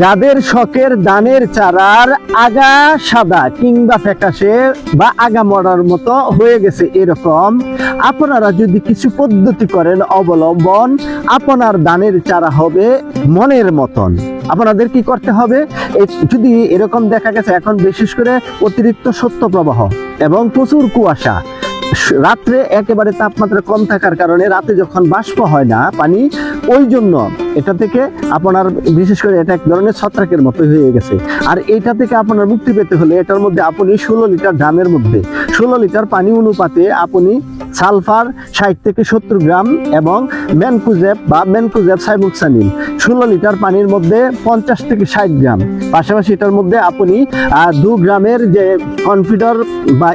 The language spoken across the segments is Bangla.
যাদের শখের দানের চারার আগা সাদা কিংবা ফ্যাকাশে বা আগা মরার মতো হয়ে গেছে এরকম, আপনারা যদি কিছু পদ্ধতি করেন অবলম্বন, আপনার দানের চারা হবে মনের মতন। আপনাদের কি করতে হবে? যদি এরকম দেখা গেছে, এখন বিশেষ করে অতিরিক্ত সত্য প্রবাহ এবং প্রচুর কুয়াশা রাত্রে একেবারে তাপমাত্রা কম থাকার কারণে রাতে যখন বাষ্প হয় না পানি, ওই জন্য এটা থেকে আপনার, বিশেষ করে এটা এক ধরনের ছত্রাকের মতো হয়ে গেছে। আর এটা থেকে আপনার মুক্তি পেতে হলে এটার মধ্যে আপনি ষোলো লিটার ড্রামের মধ্যে, ষোলো লিটার পানি অনুপাতে আপনি সালফার ষাট থেকে সত্তর গ্রাম এবং ম্যানকুজেব বা ম্যানকুজেব সাইমুক্সানিন, ষোলো লিটার পানির মধ্যে পঞ্চাশ থেকে ষাট গ্রাম। পাশাপাশি এটার মধ্যে আপনি দু গ্রামের যে কনফিডার বা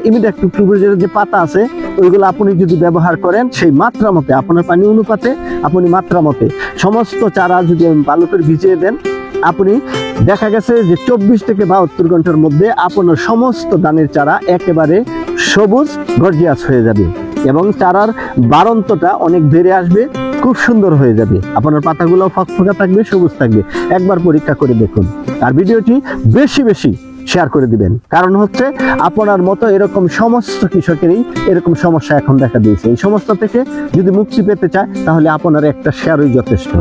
টিউবের যে পাতা আছে, ওইগুলো আপনি যদি ব্যবহার করেন, সেই মাত্রা মতে, আপনার পানি অনুপাতে আপনি মাত্রা মতে, সমস্ত চারা যদি ভালো করে ভিজিয়ে দেন, আপনি দেখা গেছে যে চব্বিশ থেকে বাহাত্তর ঘণ্টার মধ্যে আপনার সমস্ত দানের চারা একেবারে সবুজ গর্জিয়াস হয়ে যাবে। এবং চারার বারন্তটা অনেক বেড়ে আসবে, খুব সুন্দর হয়ে যাবে। আপনার পাতাগুলো ফকফকা থাকবে, সবুজ থাকবে। একবার পরীক্ষা করে দেখুন। আর ভিডিওটি বেশি বেশি শেয়ার করে দিবেন। কারণ হচ্ছে, আপনার মতো এরকম সমস্ত কৃষকেরই এরকম সমস্যা এখন দেখা দিয়েছে। এই সমস্যা থেকে যদি মুক্তি পেতে চায়, তাহলে আপনার একটা শেয়ারই যথেষ্ট।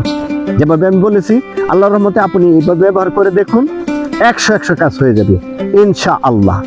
যেভাবে আমি বলেছি, আল্লাহর রহমতে আপনি এইভাবে ব্যবহার করে দেখুন, একশো একশো কাজ হয়ে যাবে। ইনশা আল্লাহ